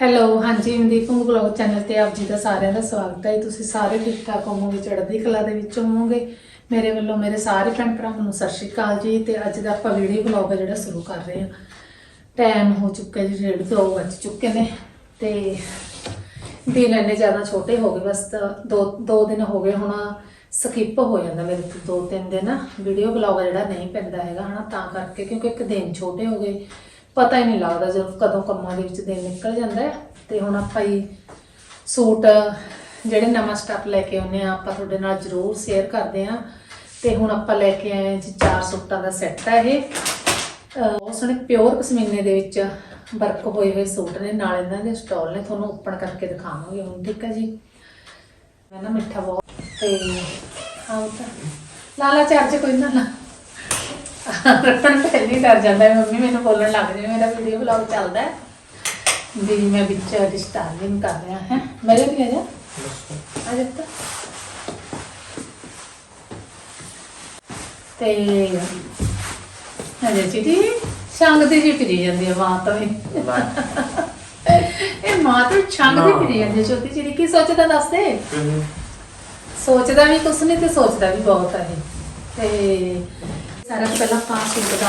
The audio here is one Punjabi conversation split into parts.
ਹੈਲੋ ਹਾਂਜੀ, ਮਨਦੀਪ ਨੂੰ ਬਲੌਗ ਚੈਨਲ ਤੇ ਆਪ ਜੀ ਦਾ ਸਾਰਿਆਂ ਦਾ ਸਵਾਗਤ ਹੈ। ਤੁਸੀਂ ਸਾਰੇ ਠੀਕ ਠਾਕ ਹੋਵੋਗੇ, ਚੜ੍ਹਦੀ ਕਲਾ ਦੇ ਵਿੱਚ ਹੋਵੋਗੇ? ਮੇਰੇ ਵੱਲੋਂ ਮੇਰੇ ਸਾਰੇ ਭੈਣ ਭਰਾਵਾਂ ਨੂੰ ਸਤਿ ਸ਼੍ਰੀ ਅਕਾਲ ਜੀ ਤੇ ਅੱਜ ਦਾ ਆਪਾਂ ਵੀਡੀਓ ਬਲੌਗ ਜਿਹੜਾ ਸ਼ੁਰੂ ਕਰ ਰਹੇ ਹਾਂ। ਟਾਈਮ ਹੋ ਚੁੱਕਾ ਜੀ, ਡੇਢ ਦੋ ਵੱਜ ਚੁੱਕੇ ਨੇ ਤੇ ਦਿਨ ਇੰਨੇ ਜ਼ਿਆਦਾ ਛੋਟੇ ਹੋ ਗਏ, ਬਸ ਤਾਂ ਦੋ ਦੋ ਦਿਨ ਹੋ ਗਏ, ਹੁਣ ਸਕਿਪ ਹੋ ਜਾਂਦਾ ਮੇਰੇ ਤੋਂ ਦੋ ਤਿੰਨ ਦਿਨ। ਵੀਡੀਓ ਬਲੌਗ ਜਿਹੜਾ ਨਹੀਂ ਪੈਂਦਾ ਹੈਗਾ, ਹਨਾ, ਤਾਂ ਕਰਕੇ, ਕਿਉਂਕਿ ਇੱਕ ਦਿਨ ਛੋਟੇ ਹੋ ਗਏ। ਪਤਾ ਹੀ ਨਹੀਂ ਲੱਗਦਾ ਜਦੋਂ ਕਦੋਂ ਕੰਮਾਂ ਦੇ ਵਿੱਚ ਦਿਨ ਨਿਕਲ ਜਾਂਦਾ ਹੈ। ਤੇ ਹੁਣ ਆਪਾਂ ਹੀ ਸੂਟ, ਜਿਹੜੇ ਨਵਾਂ ਸਟਾਕ ਲੈ ਕੇ ਆਉਨੇ ਆ ਆਪਾਂ ਤੁਹਾਡੇ ਨਾਲ ਜ਼ਰੂਰ ਸ਼ੇਅਰ ਕਰਦੇ ਆ ਤੇ ਹੁਣ ਆਪਾਂ ਲੈ ਕੇ ਆਏ ਹਾਂ ਜੀ ਚਾਰ ਸੂਟਾਂ ਦਾ ਸੈੱਟ ਹੈ ਇਹ। ਅਹ ਬਹੁਤ ਸੋਹਣੇ ਪਿਓਰ ਪਸ਼ਮੀਨੇ ਦੇ ਵਿੱਚ ਵਰਕ ਹੋਏ ਹੋਏ ਸੂਟ ਨੇ, ਨਾਲ ਇਹਨਾਂ ਦੇ ਸਟਾਲ ਨੇ। ਤੁਹਾਨੂੰ ਓਪਨ ਕਰਕੇ ਦਿਖਾਵਾਂਗੇ ਹੁਣ, ਠੀਕ ਹੈ ਜੀ? ਮੈਂ ਨਾ ਮਿੱਠਾ ਬਹੁਤ, ਤੇ ਆਉ ਤਾਂ। ਲਾਲਾ ਚਾਰਜ ਕੋਈ ਨਾ ਲਾ। ਰੱਖਣ ਪਹਿਲੀ ਡਰ ਜਾਂਦਾ ਹੈ ਮੰਮੀ ਮੈਨੂੰ ਬੋਲਣ ਲੱਗ ਜਾਏ ਮੇਰਾ ਵੀਡੀਓ ਬਲੌਗ ਚੱਲਦਾ ਹੈ। ਵੀ ਮੈਂ ਵਿੱਚ ਡਿਸਟਰਬਿੰਗ ਕਰ ਰਿਹਾ ਹੈ। ਮੇਰੇ ਵੀ ਆ ਜਾ ਆ ਜਾ ਤਾਂ। ਤੇ ਅਜੇ ਚੀਟੀ ਸੰਗ ਦੀ ਜੀ ਫਿਰੀ ਜਾਂਦੀ ਹੈ ਮਾਂ ਤਾਂ ਇਹ ਮਾਂ ਤਾਂ ਛੰਗ ਦੀ ਫਿਰੀ ਜਾਂਦੀ ਹੈ ਛੋਟੀ ਜਿਹੜੀ ਕੀ ਸੋਚਦਾ ਦੱਸ ਦੇ? ਸੋਚਦਾ ਵੀ ਕੁਛ ਨਹੀਂ ਤੇ ਸੋਚਦਾ ਵੀ ਬਹੁਤ ਹੈ ਤੇ ਸਾਰਾ ਤੋਂ ਪਹਿਲਾਂ ਆਪਾਂ ਸੂਟ ਦਾ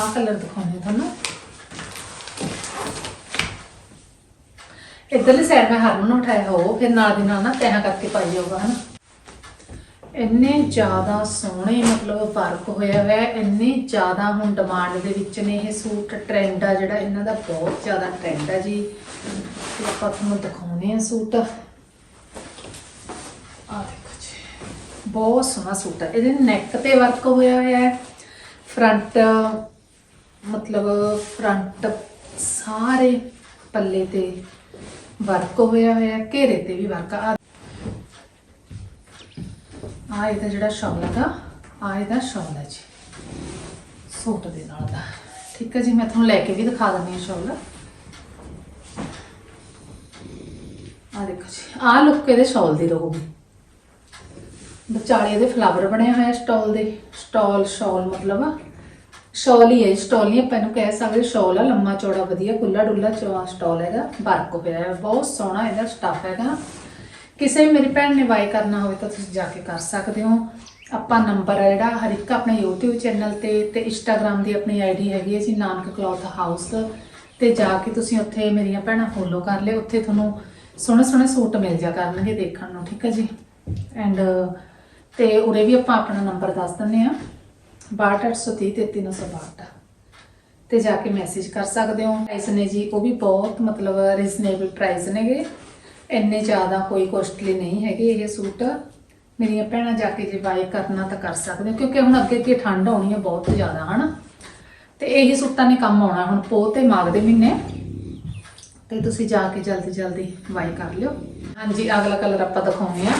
ਆਹ ਕਲਰ ਦਿਖਾਉਂਦੇ ਤੁਹਾਨੂੰ। ਇਧਰਲੀ ਸਾਈਡ ਮੈਂ ਹਰਮਨ ਨੂੰ ਉਠਾਇਆ ਹੋ ਫਿਰ ਨਾਲ ਦੀ ਨਾਲ ਨਾ ਤੈਹਾਂ ਕਰਕੇ ਪਾਈ ਜਾਊਗਾ ਹਨਾ। ਇੰਨੇ ਜ਼ਿਆਦਾ ਸੋਹਣੇ ਮਤਲਬ ਫ਼ਰਕ ਹੋਇਆ ਹੋਇਆ ਇੰਨੇ ਜ਼ਿਆਦਾ ਹੁਣ ਡਿਮਾਂਡ ਦੇ ਵਿੱਚ ਨੇ ਇਹ ਸੂਟ ਟ੍ਰੈਂਡ ਆ ਜਿਹੜਾ, ਇਹਨਾਂ ਦਾ ਬਹੁਤ ਜ਼ਿਆਦਾ ਟ੍ਰੈਂਡ ਆ ਜੀ। ਤੇ ਆਪਾਂ ਤੁਹਾਨੂੰ ਦਿਖਾਉਨੇ ਆ ਸੂਟ। ਆ ਦੇਖੋ। ਬਹੁਤ ਸੋਹਣਾ ਸੂਟ ਹੈ। ਇਹਦੇ ਨੈਕ ਤੇ ਵਰਕ ਹੋਇਆ ਹੋਇਆ ਹੈ। ਫਰੰਟ ਮਤਲਬ ਫਰੰਟ ਸਾਰੇ ਪੱਲੇ ਤੇ ਵਰਕ ਹੋਇਆ ਹੋਇਆ ਹੈ। ਘੇਰੇ ਤੇ ਵੀ ਵਰਕ ਆ। ਆ ਇਹਦਾ ਜਿਹੜਾ ਸ਼ਾਲ ਦਾ ਆ ਇਹਦਾ ਸ਼ਾਲ ਹੈ ਜੀ। ਸੂਟ ਦੇ ਨਾਲ ਦਾ। ਠੀਕ ਹੈ ਜੀ, ਮੈਂ ਤੁਹਾਨੂੰ ਲੈ ਕੇ ਵੀ ਦਿਖਾ ਦਿੰਦੀ ਹਾਂ ਸ਼ਾਲ ਆ ਦੇਖੋ ਜੀ ਆ ਲੁੱਕ ਇਹਦੇ ਸ਼ਾਲ ਦੀ ਰਹੂਗੀ। ਵਿਚਾਲੇ ਇਹਦੇ ਫਲਾਵਰ ਬਣਿਆ ਹੋਇਆ ਆ ਸਟਾਲ ਦੇ। ਸਟਾਲ ਸ਼ਾਲ ਮਤਲਬ ਸ਼ਾਲ ਹੀ ਹੈ ਸਟਾਲ ਨਹੀਂ ਆਪਾਂ ਇਹਨੂੰ ਕਹਿ ਸਕਦੇ। ਸ਼ਾਲ ਆ, ਲੰਮਾ ਚੌੜਾ ਵਧੀਆ ਖੁੱਲਾ ਡੁੱਲਾ ਚੌੜਾ ਸਟਾਲ ਹੈਗਾ। ਵਰਕ ਹੋਇਆ ਹੈ ਬਹੁਤ ਸੋਹਣਾ ਇਹਦਾ ਸਟੱਫ ਹੈਗਾ। ਕਿਸੇ ਵੀ ਮੇਰੀ ਭੈਣ ਨੇ ਬਾਈ ਕਰਨਾ ਹੋਵੇ ਤਾਂ ਤੁਸੀਂ ਜਾ ਕੇ ਕਰ ਸਕਦੇ ਹੋ। ਆਪਾਂ ਨੰਬਰ ਹੈ ਜਿਹੜਾ, ਹਰ ਇੱਕ ਆਪਣੇ YouTube ਚੈਨਲ ਤੇ ਤੇ Instagram ਦੀ ਆਪਣੀ ਆਈਡੀ ਹੈਗੀ ਹੈ ਜੀ, ਨਾਨਕ ਕਲੌਥ ਹਾਊਸ ਤੇ ਜਾ ਕੇ ਤੁਸੀਂ ਉੱਥੇ ਮੇਰੀਆਂ ਭੈਣਾਂ ਫੋਲੋ ਕਰ ਲਿਓ। ਉੱਥੇ ਤੁਹਾਨੂੰ ਸੋਹਣੇ ਸੋਹਣੇ ਸੂਟ ਮਿਲ ਜਾ ਕਰਨਗੇ ਦੇਖਣ ਨੂੰ, ਠੀਕ ਹੈ ਜੀ? ਐਂਡ ਤੇ ਉਰੇ ਵੀ ਆਪਾਂ ਆਪਣਾ ਨੰਬਰ ਦੱਸ ਦਿੰਨੇ ਆ 6283339962 ਤੇ ਜਾ ਕੇ ਮੈਸੇਜ ਕਰ ਸਕਦੇ ਹੋ। ਪ੍ਰਾਈਸ ਨੇ ਜੀ, ਉਹ ਵੀ ਬਹੁਤ ਮਤਲਬ ਰੀਜ਼ਨੇਬਲ ਪ੍ਰਾਈਸ ਨੇਗੇ। ਇੰਨੇ ਜ਼ਿਆਦਾ ਕੋਈ ਕੋਸਟਲੀ ਨਹੀਂ ਹੈਗੇ ਇਹ ਸੂਟ। ਮੇਰੀਆਂ ਭੈਣਾਂ ਜਾ ਕੇ ਜੇ ਬਾਈ ਕਰਨਾ ਤਾਂ ਕਰ ਸਕਦੇ ਹੋ, ਕਿਉਂਕਿ ਹੁਣ ਅੱਗੇ ਅੱਗੇ ਠੰਡ ਆਉਣੀ ਹੈ ਬਹੁਤ ਜ਼ਿਆਦਾ, ਹਨਾ। ਤੇ ਇਹੀ ਸੂਟਾਂ ਨੇ ਕੰਮ ਆਉਣਾ, ਹੁਣ ਪੋਹ ਤੇ ਮਾਘ ਦੇ ਮਹੀਨੇ। ਤੇ ਤੁਸੀਂ ਜਾ ਕੇ ਜਲਦੀ ਜਲਦੀ ਬਾਈ ਕਰ ਲਿਓ। ਹਾਂਜੀ, ਅਗਲਾ ਕਲਰ ਆਪਾਂ ਦਿਖਾਉਂਦੇ ਆ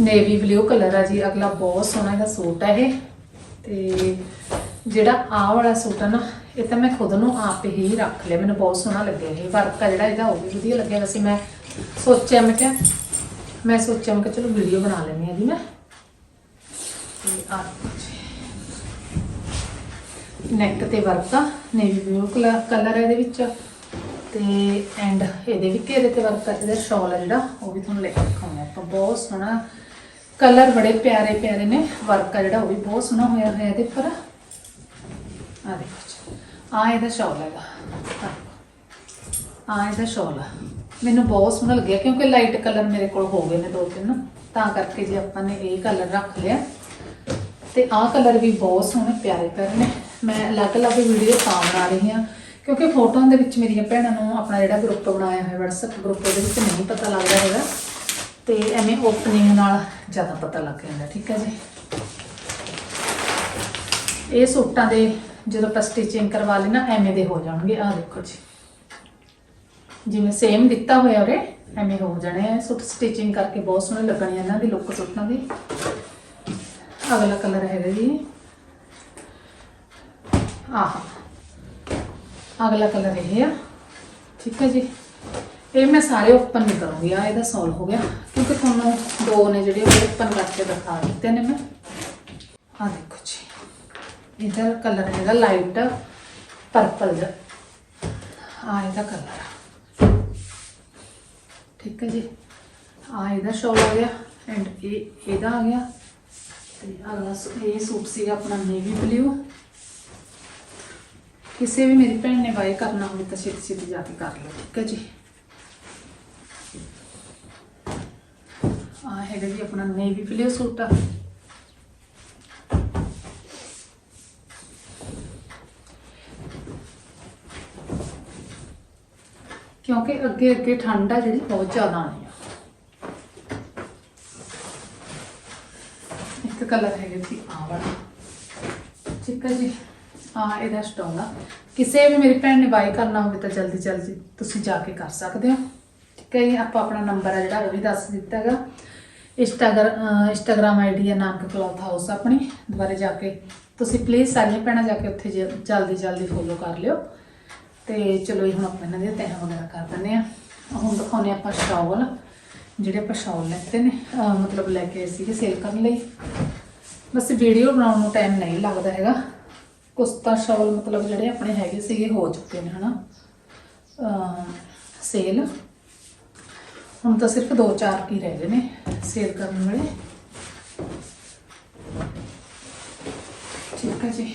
ਨੇਵੀ ਬਲੂ ਕਲਰ ਆ ਜੀ, ਅਗਲਾ ਬਹੁਤ ਸੋਹਣਾ ਇਹਦਾ ਸੂਟ ਹੈ ਇਹ। ਤੇ ਜਿਹੜਾ ਆਹ ਵਾਲਾ ਸੂਟ ਆ ਨਾ, ਇਹ ਤਾਂ ਮੈਂ ਖੁਦ ਨੂੰ ਆਪ ਹੀ ਰੱਖ ਲਿਆ, ਮੈਨੂੰ ਬਹੁਤ ਸੋਹਣਾ ਲੱਗਿਆ ਇਹ ਵਰਕ ਆ ਜਿਹੜਾ, ਇਹਦਾ ਉਹ ਵੀ ਵਧੀਆ ਲੱਗਿਆ। ਵੈਸੇ ਮੈਂ ਸੋਚਿਆ, ਮੈਂ ਕਿਹਾ, ਮੈਂ ਸੋਚਿਆ, ਮੈਂ ਕਿ ਚਲੋ ਵੀਡੀਓ ਬਣਾ ਲੈਂਦੀ ਆ ਜੀ ਮੈਂ। ਤੇ ਆ ਨੈਕ ਤੇ ਵਰਕ ਆ ਨੇਵੀ ਬਲੂ ਕਲਰ ਕਲਰ ਹੈ ਇਹਦੇ ਵਿੱਚ। ਤੇ ਐਂਡ ਇਹਦੇ ਵੀ ਘੇਰੇ ਤੇ ਵਰਕ ਆ, ਇਹਦਾ ਸ਼ਾਲ ਆ ਜਿਹੜਾ, ਉਹ ਵੀ ਤੁਹਾਨੂੰ ਲੈ ਕੇ ਦਿਖਾਉਂਦੇ ਆਪਾਂ। ਬਹੁਤ ਸੋਹਣਾ ਕਲਰ ਬੜੇ ਪਿਆਰੇ ਪਿਆਰੇ ਨੇ, ਵਰਕ ਆ ਜਿਹੜਾ, ਉਹ ਵੀ ਬਹੁਤ ਸੋਹਣਾ ਹੋਇਆ ਹੋਇਆ ਇਹਦੇ ਉੱਪਰ। ਆ ਦੇਖੋ ਆ ਇਹਦਾ ਸ਼ਾਲ ਹੈਗਾ। ਆ ਇਹਦਾ ਸ਼ਾਲ ਆ। ਮੈਨੂੰ ਬਹੁਤ ਸੋਹਣਾ ਲੱਗਿਆ, ਕਿਉਂਕਿ ਲਾਈਟ ਕਲਰ ਮੇਰੇ ਕੋਲ ਹੋ ਗਏ ਨੇ ਦੋ ਤਿੰਨ। ਤਾਂ ਕਰਕੇ ਜੀ ਆਪਾਂ ਨੇ ਇਹ ਕਲਰ ਰੱਖ ਲਿਆ। ਤੇ ਆਹ ਕਲਰ ਵੀ ਬਹੁਤ ਸੋਹਣੇ, ਪਿਆਰੇ ਪਿਆਰੇ ਨੇ। ਮੈਂ ਅਲੱਗ-ਅਲੱਗ ਵੀਡੀਓ ਤਾਂ ਬਣਾ ਰਹੀ ਹਾਂ, ਕਿਉਂਕਿ ਫੋਟੋਆਂ ਦੇ ਵਿੱਚ ਮੇਰੀਆਂ ਭੈਣਾਂ ਨੂੰ ਆਪਣਾ ਜਿਹੜਾ ਗਰੁੱਪ ਬਣਾਇਆ ਹੋਇਆ, WhatsApp ਗਰੁੱਪ ਉਹਦੇ ਵਿੱਚ ਨਹੀਂ ਪਤਾ ਲੱਗਦਾ ਹੈਗਾ। ਤੇ ਐਵੇਂ ਓਪਨਿੰਗ ਨਾਲ ਜ਼ਿਆਦਾ ਪਤਾ ਲੱਗ ਜਾਂਦਾ, ਠੀਕ ਹੈ ਜੀ। ਇਹ ਸੂਟਾਂ ਦੇ ਜਦੋਂ ਆਪਾਂ ਸਟਿਚਿੰਗ ਕਰਵਾ ਲਈ ਨਾ, ਐਵੇਂ ਦੇ ਹੋ ਜਾਣਗੇ। ਆਹ ਦੇਖੋ ਜੀ। ਜਿਵੇਂ ਸੇਮ ਦਿੱਤਾ ਹੋਇਆ ਉਰੇ, ਐਵੇਂ ਹੋ ਜਾਣੇ ਆ। ਸੂਟ ਸਟਿਚਿੰਗ ਕਰਕੇ ਬਹੁਤ ਸੋਹਣੇ ਲੱਗਣੇ ਇਹਨਾਂ ਦੀ ਲੁੱਕ ਸੂਟਾਂ ਦੀ। ਅਗਲਾ ਕਲਰ ਹੈਗਾ ਜੀ। ਆਹ। ਅਗਲਾ ਕਲਰ ਇਹ ਆ। ਠੀਕ ਹੈ ਜੀ। ਇਹ ਮੈਂ ਸਾਰੇ ਓਪਨ ਨਹੀਂ ਕਰੂੰਗੀ ਆ ਇਹਦਾ ਸੋਲ ਹੋ ਗਿਆ। ਕਿਉਂਕਿ ਤੁਹਾਨੂੰ ਦੋ ਨੇ ਜਿਹੜੇ ਉਹ ਓਪਨ ਕਰਕੇ ਦਿਖਾ ਦਿੱਤੇ ਨੇ ਮੈਂ। ਆ ਦੇਖੋ ਜੀ, ਇਹਦਾ ਕਲਰ ਹੈਗਾ ਲਾਈਟ ਪਰਪਲ ਜਿਹਾ ਆ ਇਹਦਾ ਕਲਰ ਠੀਕ ਹੈ ਜੀ ਆ ਇਹਦਾ ਸ਼ੋਲ ਆ ਗਿਆ ਐਂਡ ਇਹ, ਇਹਦਾ ਆ ਗਿਆ। ਤੇ ਅਗਲਾ ਇਹ ਸੂਟ ਸੀਗਾ ਆਪਣਾ ਨੇਵੀ ਬਲੂ ਕਿਸੇ ਵੀ ਮੇਰੀ ਭੈਣ ਨੇ ਬਾਏ ਕਰਨਾ ਹੋਵੇ ਤਾਂ ਛੇਤੀ ਛੇਤੀ ਜਾ ਕੇ ਕਰ ਲਓ, ਠੀਕ ਹੈ ਜੀ ਆ ਹੈਗਾ ਜੀ ਆਪਣਾ ਨੇਵੀ ਬਲੂ ਸੂਟ ਆ। ਕਿਉਂਕਿ ਅੱਗੇ ਅੱਗੇ ਠੰਡ ਆ ਜਿਹੜੀ, ਬਹੁਤ ਜ਼ਿਆਦਾ ਆਣੀ ਆ। ਇੱਕ ਕਲਰ ਹੈਗਾ ਜੀ ਆ ਵਾਲਾ। ਠੀਕ ਹੈ ਜੀ? ਆ ਇਹਦਾ ਸਟੋਨ ਆ। ਕਿਸੇ ਵੀ ਮੇਰੀ ਭੈਣ ਨੇ ਬਾਈ ਕਰਨਾ ਹੋਵੇ ਤਾਂ ਜਲਦੀ ਜਲਦੀ ਤੁਸੀਂ ਜਾ ਕੇ ਕਰ ਸਕਦੇ ਹੋ। ਠੀਕ ਹੈ ਜੀ? ਆਪਾਂ ਆਪਣਾ ਨੰਬਰ ਆ ਜਿਹੜਾ, ਉਹ ਵੀ ਦੱਸ ਦਿੱਤਾ ਹੈਗਾ। ਇੰਸਟਾਗ੍ਰਾਮ ਇੰਸਟਾਗ੍ਰਾਮ ਆਈਡੀ ਹੈ ਨਾਨਕ ਕਲੌਥ ਹਾਊਸ ਆਪਣੀ ਦੁਬਾਰੇ ਜਾ ਕੇ ਤੁਸੀਂ ਪਲੀਜ਼ ਸਾਰੀਆਂ ਭੈਣਾਂ ਜਾ ਕੇ ਉੱਥੇ ਜ- ਜਲਦੀ ਜਲਦੀ ਫੋਲੋ ਕਰ ਲਿਓ। ਤੇ ਚਲੋ ਇਹ ਹੁਣ ਆਪਾਂ ਇਹਨਾਂ ਦੀਆਂ ਤੈਹਾਂ ਵਗੈਰਾ ਕਰ ਦਿੰਦੇ ਆ ਹੁਣ ਦਿਖਾਉਂਦੇ ਹਾਂ ਆਪਾਂ ਸ਼ਾਵਲ ਜਿਹੜੇ ਆਪਾਂ ਸ਼ਾਵਲ ਲੈਤੇ ਨੇ, ਅਹ ਮਤਲਬ ਲੈ ਕੇ ਆਏ ਸੀਗੇ ਸੇਲ ਕਰਨ ਲਈ। ਬਸ ਵੀਡੀਓ ਬਣਾਉਣ ਨੂੰ ਟਾਈਮ ਨਹੀਂ ਲੱਗਦਾ ਹੈਗਾ। ਕੁਛ ਤਾਂ ਸ਼ਾਵਲ ਮਤਲਬ ਜਿਹੜੇ ਆਪਣੇ ਹੈਗੇ ਸੀਗੇ ਹੋ ਚੁੱਕੇ ਨੇ ਹਨਾ। ਸੇਲ ਹੁਣ ਤਾਂ ਸਿਰਫ 2-4 ਕੀ ਰਹਿ ਗਏ ਨੇ ਸੇਲ ਕਰਨ ਵਾਲੇ। ਠੀਕ ਹੈ ਜੀ।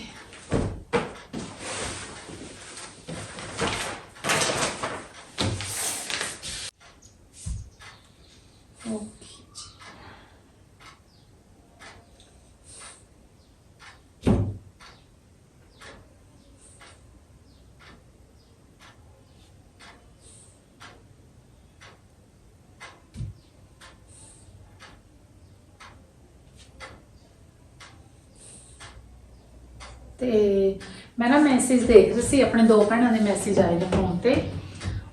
ਤੇ ਮੈਂ ਨਾ ਮੈਸੇਜ ਦੇਖ ਰਹੀ ਸੀ, ਆਪਣੇ ਦੋ ਭੈਣਾਂ ਦੇ ਮੈਸੇਜ ਆਏ ਨੇ ਫੋਨ ਤੇ।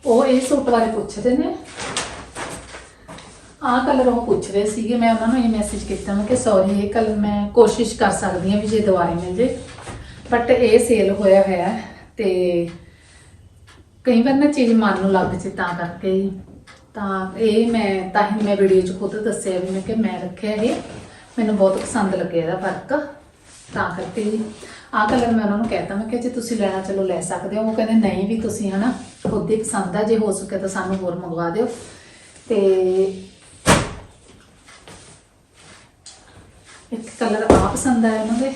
ਉਹ ਇਹ ਸੂਟ ਬਾਰੇ ਪੁੱਛਦੇ ਨੇ। ਆਹ ਕਲਰ ਉਹ ਪੁੱਛ ਰਹੇ ਸੀਗੇ, ਮੈਂ ਉਹਨਾਂ ਨੂੰ ਇਹ ਮੈਸੇਜ ਕੀਤਾ, ਮੈਂ ਕਿ ਸੌਰੀ ਇਹ ਕਲਰ ਮੈਂ ਕੋਸ਼ਿਸ਼ ਕਰ ਸਕਦੀ ਹਾਂ ਵੀ ਜੇ ਦੁਬਾਰੇ ਮਿਲ ਜੇ। ਬਟ ਇਹ ਸੇਲ ਹੋਇਆ ਹੋਇਆ ਹੈ ਤੇ ਕਈ ਵਾਰ ਨਾ ਚੀਜ਼ ਮਨ ਨੂੰ ਲੱਗ ਜੇ ਤਾਂ ਕਰਕੇ। ਤਾਂ ਇਹ ਮੈਂ, ਤਾਂ ਹੀ ਮੈਂ ਵੀਡੀਓ 'ਚ ਖੁਦ ਦੱਸਿਆ ਵੀ ਮੈਂ ਕਿ ਮੈਂ ਰੱਖਿਆ ਇਹ। ਮੈਨੂੰ ਬਹੁਤ ਪਸੰਦ ਲੱਗਿਆ ਇਹਦਾ ਫ਼ਰਕ ਤਾਂ ਕਰਕੇ ਜੀ ਆਹ ਕਲਰ ਮੈਂ ਉਹਨਾਂ ਨੂੰ ਕਹਿਤਾ ਮੈਂ ਕਿ ਜੇ ਤੁਸੀਂ ਲੈਣਾ, ਚਲੋ ਲੈ ਸਕਦੇ ਹੋ। ਉਹ ਕਹਿੰਦੇ, ਨਹੀਂ ਵੀ ਤੁਸੀਂ ਹਨਾ, ਖੁਦ ਹੀ ਪਸੰਦ ਆ, ਜੇ ਹੋ ਸਕੇ ਤਾਂ ਸਾਨੂੰ ਹੋਰ ਮੰਗਵਾ ਦਿਓ। ਤੇ ਇੱਕ ਕਲਰ ਆ ਪਸੰਦ ਆਇਆ ਉਹਨਾਂ ਦੇ।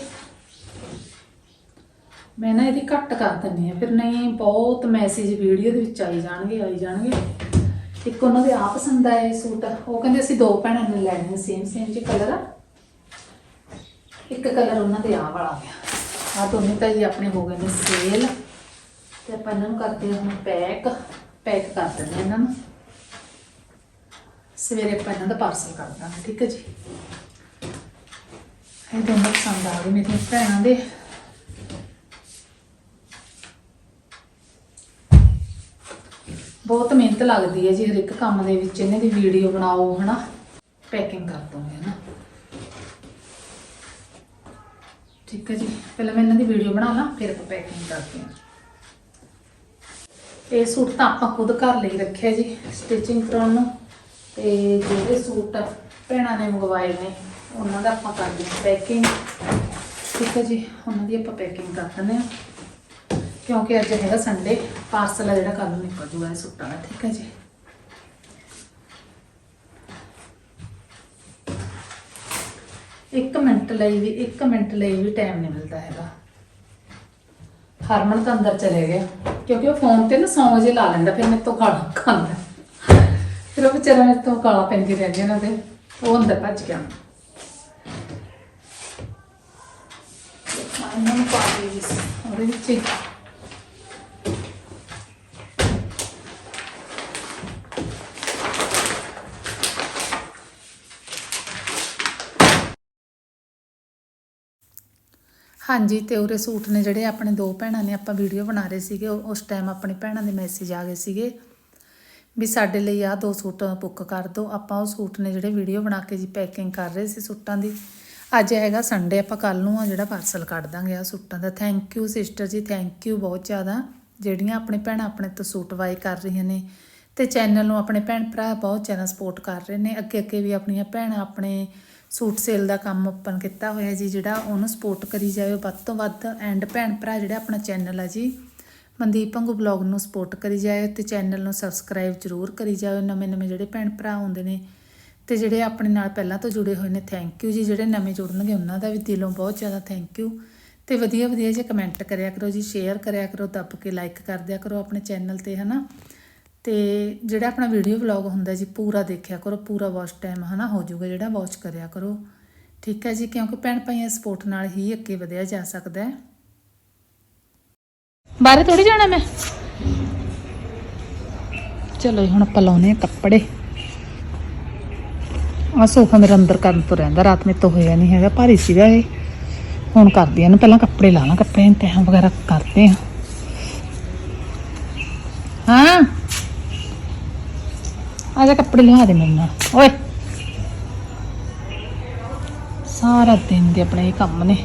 ਮੈਂ ਨਾ ਇਹਦੀ ਘੱਟ ਕਰ ਦਿੰਨੀ ਆ ਫਿਰ ਨਹੀਂ, ਬਹੁਤ ਮੈਸੇਜ ਵੀਡੀਓ ਦੇ ਵਿੱਚ ਆਈ ਜਾਣਗੇ ਆਈ ਜਾਣਗੇ। ਇੱਕ ਉਹਨਾਂ ਦੇ ਆ ਪਸੰਦ ਆਏ ਸੂਟ। ਉਹ ਕਹਿੰਦੇ, ਅਸੀਂ ਦੋ ਭੈਣਾਂ ਨੇ ਲੈਣੇ ਸੇਮ ਸੇਮ ਜਿਹੇ ਕਲਰ ਆ। ਇੱਕ ਕਲਰ ਉਹਨਾਂ ਦੇ ਆ ਵਾਲਾ ਆ ਗਿਆ। ਆ ਦੋਨੇ ਤਾਂ ਜੀ ਆਪਣੇ ਹੋ ਗਏ ਨੇ ਸੇਲ। ਤੇ ਆਪਾਂ ਇਹਨਾਂ ਨੂੰ ਕਰਦੇ ਹਾਂ ਹੁਣ ਪੈਕ। ਪੈਕ ਕਰ ਦਿੰਦੇ ਹਾਂ ਇਹਨਾਂ ਨੂੰ। ਸਵੇਰੇ ਆਪਾਂ ਇਹਨਾਂ ਦਾ ਪਾਰਸਲ ਕਰ ਦਾਂਗੇ, ਠੀਕ ਹੈ ਜੀ? ਇਹ ਦੋਨੋਂ ਪਸੰਦ ਆ ਗਏ ਮੇਰੀਆਂ ਭੈਣਾਂ ਦੇ। ਬਹੁਤ ਮਿਹਨਤ ਲੱਗਦੀ ਹੈ ਜੀ ਹਰ ਇੱਕ ਕੰਮ ਦੇ ਵਿੱਚ, ਇਹਨਾਂ ਦੀ ਵੀਡੀਓ ਬਣਾਓ, ਹਨਾ? ਪੈਕਿੰਗ ਕਰ ਦੋਗੇ, ਹਨਾ? ਠੀਕ ਹੈ ਜੀ। ਪਹਿਲਾਂ ਮੈਂ ਇਹਨਾਂ ਦੀ ਵੀਡੀਓ ਬਣਾ ਲਾਂ ਫਿਰ ਆਪਾਂ ਪੈਕਿੰਗ ਕਰਦੇ ਹਾਂ। ਇਹ ਸੂਟ ਤਾਂ ਆਪਾਂ ਖੁਦ ਘਰ ਲਈ ਰੱਖਿਆ ਜੀ ਸਟਿਚਿੰਗ ਕਰਾਉਣ ਨੂੰ। ਤੇ ਜਿਹੜੇ ਸੂਟ ਭੈਣਾਂ ਨੇ ਮੰਗਵਾਏ ਨੇ, ਉਹਨਾਂ ਦਾ ਆਪਾਂ ਕਰਦੇ ਹਾਂ ਪੈਕਿੰਗ ਠੀਕ ਹੈ ਜੀ, ਉਹਨਾਂ ਦੀ ਆਪਾਂ ਪੈਕਿੰਗ ਕਰ ਦਿੰਦੇ ਹਾਂ। ਕਿਉਂਕਿ ਅੱਜ ਹੈਗਾ ਸੰਡੇ ਪਾਰਸਲ ਆ ਜਿਹੜਾ ਕੱਲ ਨੂੰ ਨਿਕਲ ਜੂਗਾ ਇਹ ਸੂਟਾਂ ਦਾ। ਠੀਕ ਹੈ ਜੀ। ਇੱਕ ਮਿੰਟ ਲਈ ਵੀ, ਇੱਕ ਮਿੰਟ ਲਈ ਵੀ ਟਾਈਮ ਨਹੀਂ ਮਿਲਦਾ ਹੈਗਾ। ਹਰਮਨ ਤਾਂ ਅੰਦਰ ਚਲੇ ਗਿਆ, ਕਿਉਂਕਿ ਉਹ ਫੋਨ ਤੇ ਨਾ ਸੌਂ ਵਜੇ ਲਾ ਲੈਂਦਾ, ਫਿਰ ਮੇਰੇ ਤੋਂ ਗਾਲਾਂ ਖਾਂਦਾ। ਫਿਰ ਉਹ ਵਿਚਾਰਾ ਮੇਰੇ ਤੋਂ ਗਾਲਾਂ ਪੈਂਦੀ ਰਹਿੰਦੀ ਉਹਨਾਂ ਦੇ ਉਹ ਅੰਦਰ ਭੱਜ ਗਿਆ। ਮੈਂ ਇਹਨਾਂ ਨੂੰ ਪਾ ਲਈ ਸੀ ਉਹਦੇ ਵਿੱਚ ਹਾਂਜੀ, ਤੇ ਉਹਰੇ ਸੂਟ ਨੇ ਜਿਹੜੇ ਆਪਣੇ ਦੋ ਭੈਣਾਂ ਨੇ, ਆਪਾਂ ਵੀਡੀਓ ਬਣਾ ਰਹੇ ਸੀਗੇ, ਉਹ- ਉਸ ਟਾਈਮ ਆਪਣੀ ਭੈਣਾਂ ਦੇ ਮੈਸੇਜ ਆ ਗਏ ਸੀਗੇ ਵੀ ਸਾਡੇ ਲਈ ਆਹ ਦੋ ਸੂਟ ਬੁੱਕ ਕਰ ਦਿਓ ਆਪਾਂ ਉਹ ਸੂਟ ਨੇ ਜਿਹੜੇ ਵੀਡੀਓ ਬਣਾ ਕੇ ਜੀ ਪੈਕਿੰਗ ਕਰ ਰਹੇ ਸੀ ਸੂਟਾਂ ਦੀ। ਅੱਜ ਹੈਗਾ ਸੰਡੇ ਆਪਾਂ ਕੱਲ ਨੂੰ ਆ ਜਿਹੜਾ ਪਾਰਸਲ ਕੱਢ ਦਾਂਗੇ ਆ ਸੂਟਾਂ ਦਾ। Thank you sister ji thank you ਬਹੁਤ ਜ਼ਿਆਦਾ। ਜਿਹੜੀਆਂ ਆਪਣੇ ਭੈਣਾਂ ਆਪਣੇ ਤੋਂ ਸੂਟ ਵਾਈ ਕਰ ਰਹੀਆਂ ਨੇ। ਤੇ ਚੈਨਲ ਨੂੰ ਆਪਣੇ ਭੈਣ ਭਰਾ ਬਹੁਤ ਜ਼ਿਆਦਾ ਸਪੋਰਟ ਕਰ ਰਹੇ ਨੇ। ਅੱਗੇ ਅੱਗੇ ਵੀ ਆਪਣੀਆਂ ਭੈਣਾਂ ਆਪਣੇ ਸੂਟ ਸੇਲ ਦਾ ਕੰਮ ਓਪਨ ਕੀਤਾ ਹੋਇਆ ਜੀ, ਜਿਹੜਾ ਉਹਨੂੰ ਸਪੋਰਟ ਕਰੀ ਜਾਇਓ ਵੱਧ ਤੋਂ ਵੱਧ ਐਂਡ ਭੈਣ ਭਰਾ ਜਿਹੜਾ ਆਪਣਾ ਚੈਨਲ ਆ ਜੀ, ਮਨਦੀਪ ਪੰਗੂ ਬਲੌਗ ਨੂੰ ਸਪੋਰਟ ਕਰੀ ਜਾਇਓ ਤੇ ਚੈਨਲ ਨੂੰ ਸਬਸਕ੍ਰਾਈਬ ਜ਼ਰੂਰ ਕਰੀ ਜਾਇਓ ਨਵੇਂ ਨਵੇਂ ਜਿਹੜੇ ਭੈਣ ਭਰਾ ਆਉਂਦੇ ਨੇ ਤੇ ਜਿਹੜੇ ਆਪਣੇ ਨਾਲ ਪਹਿਲਾਂ ਤੋਂ ਜੁੜੇ ਹੋਏ ਨੇ ਥੈਂਕ ਯੂ ਜੀ। ਜਿਹੜੇ ਨਵੇਂ ਜੁੜਨਗੇ, ਉਹਨਾਂ ਦਾ ਵੀ ਦਿਲੋਂ ਬਹੁਤ ਜ਼ਿਆਦਾ ਥੈਂਕ ਯੂ ਤੇ ਵਧੀਆ ਵਧੀਆ ਜੇ ਕਮੈਂਟ ਕਰਿਆ ਕਰੋ ਜੀ ਸ਼ੇਅਰ ਕਰਿਆ ਕਰੋ, ਦੱਬ ਕੇ ਲਾਈਕ ਕਰ ਦਿਆ ਕਰੋ ਆਪਣੇ ਚੈਨਲ ਤੇ, ਹਨਾ? ਤੇ ਜਿਹੜਾ ਆਪਣਾ ਵੀਡੀਓ ਵਲੌਗ ਹੁੰਦਾ ਜੀ, ਪੂਰਾ ਦੇਖਿਆ ਕਰੋ, ਪੂਰਾ ਵਾਚ ਟਾਈਮ ਹਨਾ, ਹੋ ਜਾਊਗਾ ਜਿਹੜਾ ਵਾਚ ਕਰਿਆ ਕਰੋ। ਠੀਕ ਹੈ ਜੀ, ਕਿਉਂਕਿ ਭੈਣ ਭਾਈਆਂ ਸਪੋਰਟ ਨਾਲ ਹੀ ਅੱਗੇ ਵਧਿਆ ਜਾ ਸਕਦਾ ਹੈ। ਬਾਹਰ ਥੋੜੀ ਜਾਣਾ ਮੈਂ? ਚਲੋ ਜੀ, ਹੁਣ ਆਪਾਂ ਲਾਉਨੇ ਆ ਕੱਪੜੇ। ਆ ਸੋਫਾ ਮੇਰੇ ਅੰਦਰ ਕਰਨ ਤੋਂ ਰਹਿੰਦਾ, ਰਾਤ ਮੇ ਤੋਂ ਹੋਇਆ ਨਹੀਂ ਹੈਗਾ, ਭਾਰੀ ਸੀਗਾ ਇਹ। ਹੁਣ ਕਰਦੀ ਆ ਨਾ ਪਹਿਲਾਂ ਕੱਪੜੇ ਲਾ ਲਾਂ ਕੱਪੜੇ ਤੈਹਾਂ ਵਗੈਰਾ ਕਰਦੇ ਆ ਹਾਂ ਆ ਜਾ ਕੱਪੜੇ ਲਿਆ ਦੇ ਮੇਰੇ ਨਾਲ ਓਏ। ਸਾਰਾ ਦਿਨ ਦੇ ਆਪਣੇ ਇਹ ਕੰਮ ਨੇ।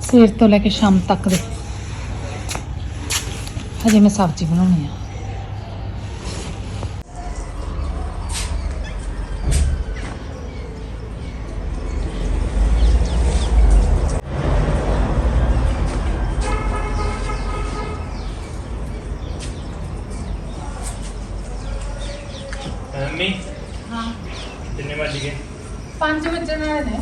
ਸਵੇਰ ਤੋਂ ਲੈ ਕੇ ਸ਼ਾਮ ਤੱਕ ਦੇ। ਹਜੇ ਮੈਂ ਸਬਜ਼ੀ ਬਣਾਉਣੀ ਆ। ਮੰਮੀ? ਹਾਂ। ਕਿੰਨੇ ਵੱਜ ਗਏ? 5 ਵਜੇ ਵਾਲੇ ਨੇ।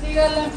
ਕੀ ਗੱਲ ਹੈ